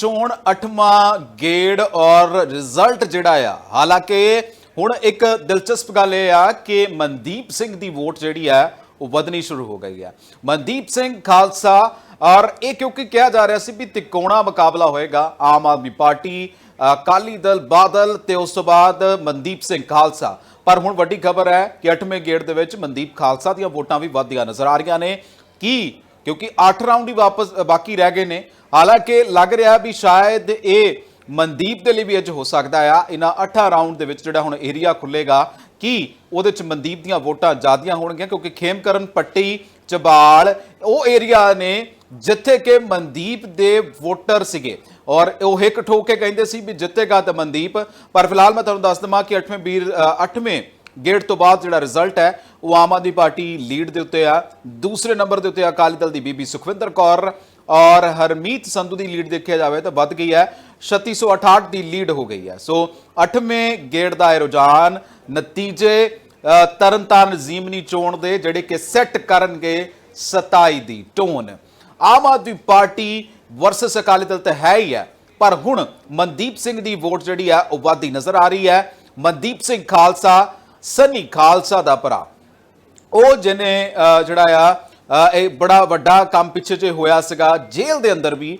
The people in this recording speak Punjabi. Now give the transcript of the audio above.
ਚੋਣ 8ਵਾਂ ਗੇੜ ਔਰ ਰਿਜ਼ਲਟ ਜਿਹੜਾ ਆ, ਹਾਲਾਂਕਿ ਹੁਣ ਇੱਕ ਦਿਲਚਸਪ ਗੱਲ ਇਹ ਆ ਕਿ ਮਨਦੀਪ ਸਿੰਘ ਦੀ ਵੋਟ ਜਿਹੜੀ ਆ, ਉਹ ਵਧਣੀ ਸ਼ੁਰੂ ਹੋ ਗਈ ਆ। ਮਨਦੀਪ ਸਿੰਘ ਖਾਲਸਾ, ਔਰ ਇਹ ਕਿਉਂਕਿ ਕਿਹਾ ਜਾ ਰਿਹਾ ਸੀ ਵੀ ਤਿਕੋਣਾ ਮੁਕਾਬਲਾ ਹੋਏਗਾ ਆਮ ਆਦਮੀ ਪਾਰਟੀ, ਅਕਾਲੀ ਦਲ, ਬਾਦਲ ਤੇ ਉਸ ਤੋਂ ਬਾਅਦ ਮਨਦੀਪ ਸਿੰਘ ਖਾਲਸਾ। ਪਰ ਹੁਣ ਵੱਡੀ ਖਬਰ ਹੈ ਕਿ 8ਵੇਂ ਗੇੜ ਦੇ ਵਿੱਚ ਮਨਦੀਪ ਖਾਲਸਾ ਦੀਆਂ ਵੋਟਾਂ ਵੀ ਵੱਧਦੀਆਂ ਨਜ਼ਰ ਆ ਰਹੀਆਂ ਨੇ। ਕੀ ਕਿਉਂਕਿ 8 ਰਾਊਂਡ ਹੀ ਵਾਪਸ ਬਾਕੀ ਰਹਿ ਗਏ ਨੇ। ਹਾਲਾਂਕਿ ਲੱਗ ਰਿਹਾ ਵੀ ਸ਼ਾਇਦ ਇਹ ਮਨਦੀਪ ਦੇ ਲਈ ਵੀ ਅੱਜ ਹੋ ਸਕਦਾ ਆ। ਇਹਨਾਂ 8 ਰਾਊਂਡ ਦੇ ਵਿੱਚ ਜਿਹੜਾ ਹੁਣ ਏਰੀਆ ਖੁੱਲੇਗਾ ਕਿ ਉਹਦੇ ਚ ਮਨਦੀਪ ਦੀਆਂ ਵੋਟਾਂ ਜ਼ਿਆਦੀਆਂ ਹੋਣਗੀਆਂ? ਕਿਉਂਕਿ ਖੇਮਕਰਨ, ਪੱਟੀ, ਚਬਾਲ, ਉਹ ਏਰੀਆ ਨੇ ਜਿੱਥੇ ਕਿ ਮਨਦੀਪ ਦੇ ਵੋਟਰ ਸੀਗੇ। ਔਰ ਉਹ ਇੱਕ ਠੋਕ ਕੇ ਕਹਿੰਦੇ ਸੀ ਵੀ ਜਿੱਤੇਗਾ ਤਾਂ ਮਨਦੀਪ। ਪਰ ਫਿਲਹਾਲ ਮੈਂ ਤੁਹਾਨੂੰ ਦੱਸ ਦਵਾਂ ਕਿ 8ਵੇਂ ਵੀਰ 8ਵੇਂ ਗੇੜ ਤੋਂ ਬਾਅਦ ਜਿਹੜਾ ਰਿਜ਼ਲਟ ਹੈ ਉਹ ਆਮ ਆਦਮੀ ਪਾਰਟੀ ਲੀਡ ਦੇ ਉੱਤੇ ਆ। ਦੂਸਰੇ ਨੰਬਰ ਦੇ ਉੱਤੇ ਅਕਾਲੀ ਦਲ ਦੀ ਬੀਬੀ ਸੁਖਵਿੰਦਰ ਕੌਰ ਔਰ ਹਰਮੀਤ ਸੰਧੂ ਦੀ ਲੀਡ ਦੇਖਿਆ ਜਾਵੇ ਤਾਂ ਵੱਧ ਗਈ ਹੈ। 3668 ਦੀ ਲੀਡ ਹੋ ਗਈ ਹੈ। ਸੋ 8ਵੇਂ ਗੇੜ ਦਾ ਇਹ ਰੁਝਾਨ ਨਤੀਜੇ ਤਰਨਤਾਰਨ ਜ਼ੀਮਨੀ ਚੋਣ ਦੇ ਜਿਹੜੇ ਕਿ ਸੈੱਟ ਕਰਨਗੇ 27 ਦੀ tone. Aam Aadmi party versus Akali Dal ਤਾਂ ਹੈ ਹੀ ਹੈ, ਪਰ ਹੁਣ ਮਨਦੀਪ ਸਿੰਘ ਦੀ ਵੋਟ ਜਿਹੜੀ ਆ, ਉਹ ਵੱਧਦੀ ਨਜ਼ਰ ਆ ਰਹੀ ਹੈ। ਮਨਦੀਪ ਸਿੰਘ ਖਾਲਸਾ, ਸਨੀ ਖਾਲਸਾ ਦਾ ਭਰਾ। ਉਹ ਜਿਹਨੇ ਜਿਹੜਾ ਆ ਇਹ ਬੜਾ ਵੱਡਾ ਕੰਮ ਪਿੱਛੇ ਜੇ ਹੋਇਆ ਸੀਗਾ ਜੇਲ੍ਹ ਦੇ ਅੰਦਰ ਵੀ